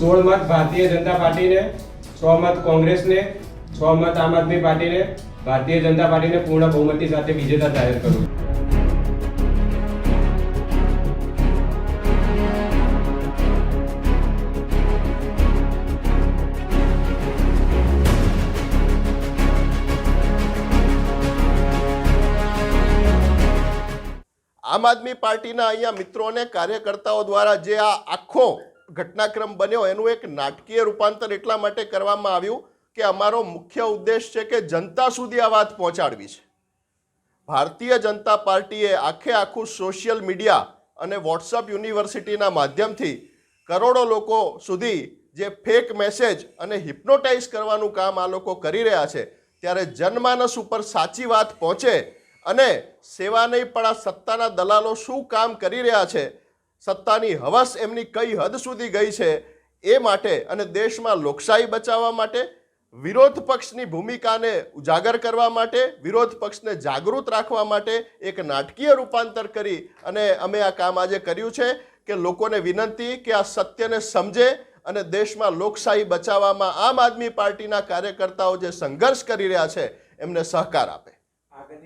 સોળ મત ભારતીય જનતા પાર્ટીને, છ મત કોંગ્રેસને, છ મત આમ આદમી પાર્ટીને, ભારતીય જનતા પાર્ટીને પૂર્ણ બહુમતી સાથે વિજેતા જાહેર કરું. આમ આદમી પાર્ટીના અહીંયા મિત્રો અને કાર્યકર્તાઓ દ્વારા જે આ આખો ઘટનાક્રમ બન્યો એનું એક નાટકીય રૂપાંતર એટલા માટે કરવામાં આવ્યું કે અમારો મુખ્ય ઉદ્દેશ છે કે જનતા સુધી આ વાત પહોંચાડવી છે. ભારતીય જનતા પાર્ટીએ આખે આખું સોશિયલ મીડિયા અને વોટ્સઅપ યુનિવર્સિટીના માધ્યમથી કરોડો લોકો સુધી જે ફેક મેસેજ અને હિપ્નોટાઇઝ કરવાનું કામ આ લોકો કરી રહ્યા છે, ત્યારે જનમાનસ ઉપર સાચી વાત પહોંચે અને સેવા નહીં પણ આ સત્તાના દલાલો શું કામ કરી રહ્યા છે સત્તાની હવસ એમની કઈ હદ સુધી ગઈ છે એ માટે અને દેશમાં લોકશાહી બચાવવા માટે, વિરોધ પક્ષની ભૂમિકાને ઉજાગર કરવા માટે, વિરોધ પક્ષને જાગૃત રાખવા માટે એક નાટકીય રૂપાંતર કરી અને અમે આ કામ આજે કર્યું છે કે લોકોને વિનંતી કે આ સત્યને સમજે અને દેશમાં લોકશાહી બચાવવામાં આમ આદમી પાર્ટીના કાર્યકર્તાઓ જે સંઘર્ષ કરી રહ્યા છે, એમને સહકાર આપે.